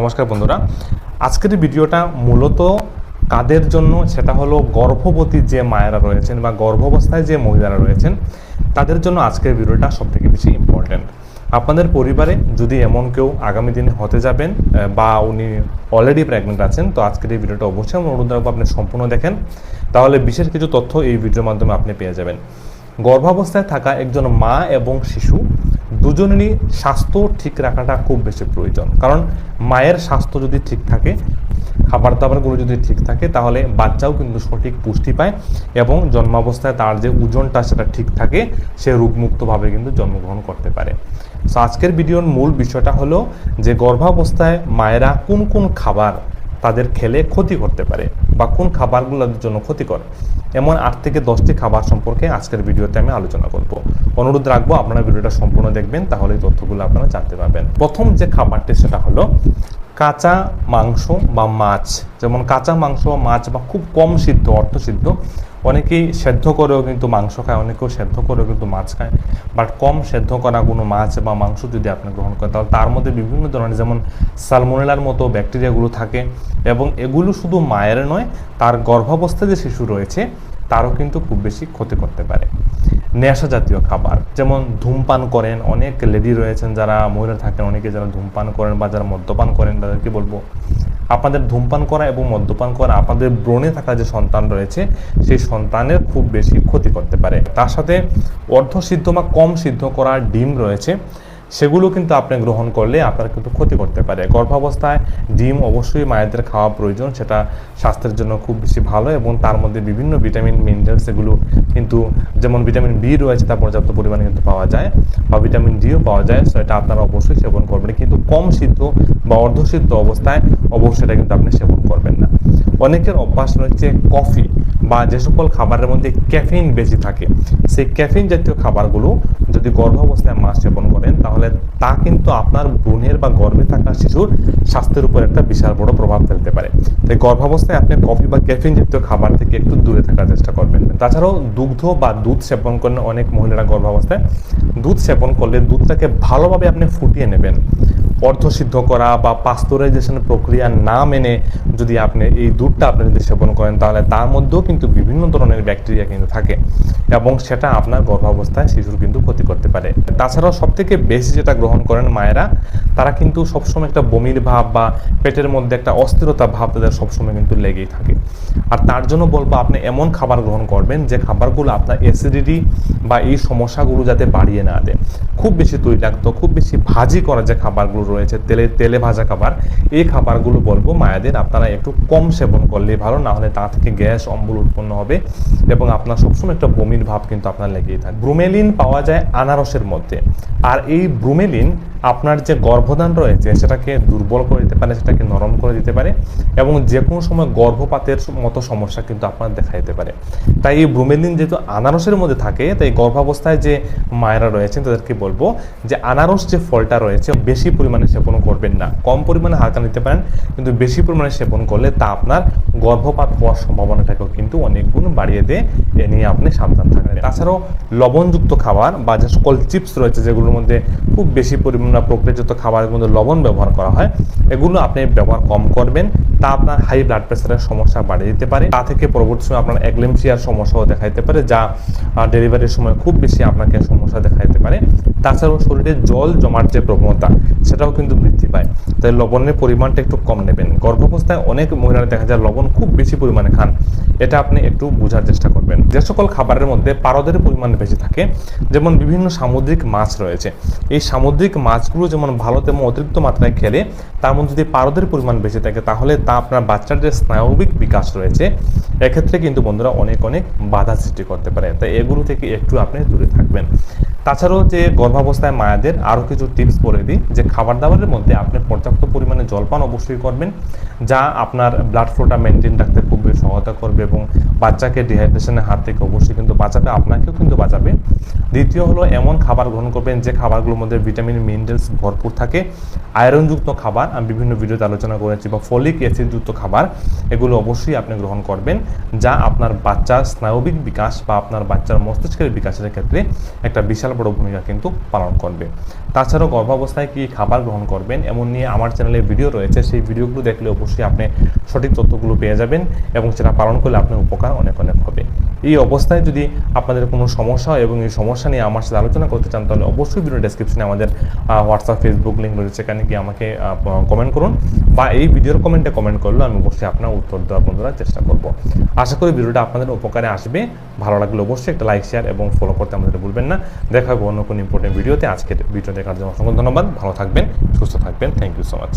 নমস্কার বন্ধুরা। আজকের ভিডিওটা মূলত কাদের জন্য, সেটা হলো গর্ভবতী যে মায়েরা রয়েছেন বা গর্ভাবস্থায় যে মহিলারা রয়েছেন, তাদের জন্য আজকের ভিডিওটা সবথেকে বেশি ইম্পর্ট্যান্ট আপনাদের পরিবারে যদি এমন কেউ আগামী দিনে হতে যাবেন বা উনি অলরেডি প্রেগনেন্ট আছেন, তো আজকের এই ভিডিওটা অবশ্যই অনুরোধ রাখব আপনি সম্পূর্ণ দেখেন। তাহলে বিশেষ কিছু তথ্য এই ভিডিওর মাধ্যমে আপনি পেয়ে যাবেন। গর্ভাবস্থায় থাকা একজন মা এবং শিশু দুজনেরই স্বাস্থ্য ঠিক রাখাটা খুব বেশি প্রয়োজন। কারণ মায়ের স্বাস্থ্য যদি ঠিক থাকে খাবার দাবারগুলো যদি ঠিক থাকে, তাহলে বাচ্চাও কিন্তু সঠিক পুষ্টি পায় এবং জন্মাবস্থায় তার যে ওজনটা সেটা ঠিক থাকে, সে রোগমুক্তভাবে কিন্তু জন্মগ্রহণ করতে পারে। সো আজকের ভিডিওর মূল বিষয়টা হলো যে গর্ভাবস্থায় মায়েরা কোন কোন খাবার তাদের খেলে ক্ষতি করতে পারে বা কোন খাবারগুলোর জন্য ক্ষতিকর। এমন আট থেকে দশটি খাবার সম্পর্কে আজকের ভিডিওতে আমি আলোচনা করব। অনুরোধ রাখব আপনারা ভিডিওটা সম্পূর্ণ দেখবেন, তাহলে এই তথ্যগুলো আপনারা জানতে পারবেন। প্রথম যে খাবারটি, সেটা হলো কাঁচা মাংস বা মাছ। যেমন কাঁচা মাংস বা মাছ বা খুব কম সিদ্ধ অর্থ সিদ্ধ অনেকেই সেদ্ধ করেও কিন্তু মাংস খায়, অনেকেও সেদ্ধ করেও কিন্তু মাছ খায়। বাট কম সেদ্ধ করা কোনো মাছ বা মাংস যদি আপনি গ্রহণ করেন, তাহলে তার মধ্যে বিভিন্ন ধরনের যেমন সালমোনেলার মতো ব্যাকটেরিয়াগুলো থাকে এবং এগুলো শুধু মায়ের নয়, তার গর্ভাবস্থায় যে শিশু রয়েছে, তারও কিন্তু খুব বেশি ক্ষতি করতে পারে। নেশা জাতীয় খাবার, যেমন ধূমপান করেন, অনেক লেডি রয়েছেন যারা মহিলা থাকেন, অনেকে যারা ধূমপান করেন বা যারা মদ্যপান করেন, তাদেরকে বলব আপনাদের ধূমপান করা এবং মদ্যপান করা, আপনাদের ব্রণে থাকা যে সন্তান রয়েছে, সেই সন্তানের খুব বেশি ক্ষতি করতে পারে। তার সাথে অর্ধসিদ্ধ বা কম সিদ্ধ করা ডিম রয়েছে। সেগুলো কিন্তু আপনি গ্রহণ করলে আপনার কিন্তু ক্ষতি করতে পারে। গর্ভাবস্থায় ডিম অবশ্যই মায়েদের খাওয়া প্রয়োজন, সেটা স্বাস্থ্যের জন্য খুব বেশি ভালো এবং তার মধ্যে বিভিন্ন ভিটামিন, মিনারেলস এগুলো কিন্তু যেমন ভিটামিন বি রয়েছে তা পর্যাপ্ত পরিমাণে কিন্তু পাওয়া যায় বা ভিটামিন ডিও পাওয়া যায় সো এটা আপনারা অবশ্যই সেবন করবেন। কিন্তু কম সিদ্ধ বা অর্ধসিদ্ধ অবস্থায় অবশ্যই এটা কিন্তু আপনি সেবন করবেন না। অনেকের অভ্যাস রয়েছে কফি। বা যে সকল খাবারের মধ্যে ক্যাফিন বেশি থাকে, সেই ক্যাফিন জাতীয় খাবারগুলো যদি গর্ভাবস্থায় মা সেবন করেন, তাহলে তা কিন্তু আপনার ভ্রূণের বা গর্ভে থাকা শিশুর স্বাস্থ্যের উপর একটা বিশাল বড় প্রভাব ফেলতে পারে। তাই গর্ভাবস্থায় আপনি কফি বা ক্যাফিন জাতীয় খাবার থেকে একটু দূরে থাকার চেষ্টা করবেন। তাছাড়াও দুগ্ধ বা দুধ সেবন করেন অনেক মহিলারা গর্ভাবস্থায়। দুধ সেবন করলে দুধটাকে ভালোভাবে আপনি ফুটিয়ে নেবেন। অর্ধসিদ্ধ করা বা পাস্তুরাইজেশনের প্রক্রিয়া না মেনে যদি আপনি এই দুধটা আপনি যদি সেবন করেন, তাহলে তার মধ্যেও কিন্তু বিভিন্ন ধরনের ব্যাকটেরিয়া কিন্তু থাকে এবং সেটা আপনার গর্ভাবস্থায় শিশুর কিন্তু ক্ষতি করতে পারে। তাছাড়াও সব থেকে বেশি যেটা গ্রহণ করেন মায়েরা, তারা কিন্তু সবসময় একটা বমির ভাব বা পেটের মধ্যে একটা অস্থিরতা ভাব তাদের সবসময় কিন্তু লেগেই থাকে। আর তার জন্য বলব, আপনি এমন খাবার গ্রহণ করবেন যে খাবারগুলো আপনার অ্যাসিডিটি বা এই সমস্যাগুলো যাতে বাড়িয়ে না দেয়। খুব বেশি তৈলাক্ত, খুব বেশি ভাজি করা যে খাবারগুলো রয়েছে, তেলে তেলে ভাজা খাবার। এই খাবারগুলো বলব, মায়েদের, আপনারা একটু কম সেবন করলে ভালো, না হলে তা থেকে গ্যাস, অম্বল উৎপন্ন হবে এবং আপনার সবসময় একটা বমির ভাব কিন্তু আপনার লেগেই থাকে। ব্রুমেলিন পাওয়া যায় আনারসের মধ্যে। আর এই ব্রুমেলিন আপনার যে গর্ভধান রয়েছে, সেটাকে দুর্বল করে দিতে পারে, সেটাকে নরম করে দিতে পারে এবং যে কোনো সময় গর্ভপাতের মতো সমস্যা কিন্তু আপনার দেখা দিতে পারে। তাই এই ব্রুমেলিন যেহেতু আনারসের মধ্যে থাকে, তাই গর্ভাবস্থায় যে মায়েরা রয়েছেন, তাদেরকে বলব যে আনারস যে ফলটা রয়েছে, বেশি পরিমাণে সেবন করবেন না। কম পরিমাণে হালকা নিতে পারেন, কিন্তু বেশি পরিমাণে সেবন করলে তা আপনার গর্ভপাত হওয়ার সম্ভাবনাটাকেও কিন্তু অনেক গুণ বাড়িয়ে দেয়, এ নিয়ে আপনি সাবধান থাকবেন। তাছাড়াও লবণযুক্ত খাবার বা যে সকল চিপস রয়েছে, যেগুলোর মধ্যে খুব বেশি পরিমাণে প্রক্রিয়াজাত খাবারের মধ্যে লবণ ব্যবহার করা হয়, এগুলো আপনি ব্যবহার কম করবেন, তা আপনার হাই ব্লাড প্রেশারের সমস্যা বাড়িয়ে দিতে পারে। তা থেকে পরবর্তী সময় আপনার অ্যাগলেমসিয়ার সমস্যাও দেখা দিতে পারে, যা ডেলিভারির সময় খুব বেশি আপনাকে সমস্যা দেখা দিতে পারে। তাছাড়াও শরীরে জল জমার যে প্রবণতা সেটাও কিন্তু বৃদ্ধি পায়। তাই লবণের পরিমাণটা একটু কম নেবেন। গর্ভাবস্থায় অনেক মহিলারা দেখা যায় লবণ খুব বেশি পরিমাণে খান। এটা আপনি একটু বোঝার চেষ্টা করবেন। যে সকল খাবারের মধ্যে পারদের পরিমাণ বেশি থাকে, যেমন বিভিন্ন সামুদ্রিক মাছ রয়েছে। এই সামুদ্রিক মাছগুলো যেমন ভালো, তেমন অতিরিক্ত মাত্রায় খেলে তার মধ্যে যদি পারদের পরিমাণ বেশি থাকে, তাহলে তা আপনার বাচ্চার যে স্নায়বিক বিকাশ রয়েছে, এক্ষেত্রে কিন্তু বন্ধুরা অনেক অনেক বাধা সৃষ্টি করতে পারে। তাই এগুলো থেকে একটু আপনি দূরে থাকবেন। তাছাড়াও যে গর্ভাবস্থায় মায়েদের আরও কিছু টিপস বলে দিই, যে খাবার দাবারের মধ্যে আপনি পর্যাপ্ত পরিমাণে জলপান অবশ্যই করবেন, যা আপনার ব্লাড ফ্লোটা মেনটেন রাখতে খুবই সহায়তা করবে এবং বাচ্চাকে ডিহাইড্রেশনের হাত থেকে অবশ্যই কিন্তু বাঁচাবে, আপনাকেও কিন্তু বাঁচাবে। দ্বিতীয় হলো এমন খাবার গ্রহণ করবেন যে খাবারগুলোর মধ্যে ভিটামিন, মিনারেলস ভরপুর থাকে। আয়রনযুক্ত খাবার, আমি বিভিন্ন ভিডিওতে আলোচনা করেছি, বা ফলিক অ্যাসিডযুক্ত খাবার, এগুলো অবশ্যই আপনি গ্রহণ করবেন, যা আপনার বাচ্চার স্নায়বিক বিকাশ বা আপনার বাচ্চার মস্তিষ্কের বিকাশের ক্ষেত্রে একটা বিশাল বড় ভূমিকা কিন্তু পালন করবে। তাছাড়াও গর্ভাবস্থায় কী খাবার গ্রহণ করবেন, এমন নিয়ে আমার চ্যানেলে ভিডিও রয়েছে, সেই ভিডিওগুলো দেখলে অবশ্যই আপনি সঠিক তথ্যগুলো পেয়ে যাবেন এবং সেটা পালন করলে আপনার উপকার অনেক অনেক হবে। এই অবস্থায় যদি আপনাদের কোনো সমস্যা হয় এবং এই সমস্যা নিয়ে আমার সাথে আলোচনা করতে চান, তাহলে অবশ্যই ভিডিও ডেসক্রিপশনে আমাদের হোয়াটসঅ্যাপ ফেসবুক লিঙ্ক রয়েছে। সেখানে গিয়ে আমাকে কমেন্ট করুন বা এই ভিডিওর কমেন্টে কমেন্ট করলেও আমি অবশ্যই আপনার উত্তর দেওয়ার বন্ধুরা চেষ্টা করব। আশা করি ভিডিওটা আপনাদের উপকারে আসবে। ভালো লাগলে অবশ্যই একটা লাইক শেয়ার এবং ফলো করতে আমাদের ভুলবেন না। দেখা হবে অন্য কোনো ইম্পর্টেন্ট ভিডিওতে আজকের ভিডিও দেখার জন্য অসংখ্য ধন্যবাদ। ভালো থাকবেন, সুস্থ থাকবেন। Thank you so much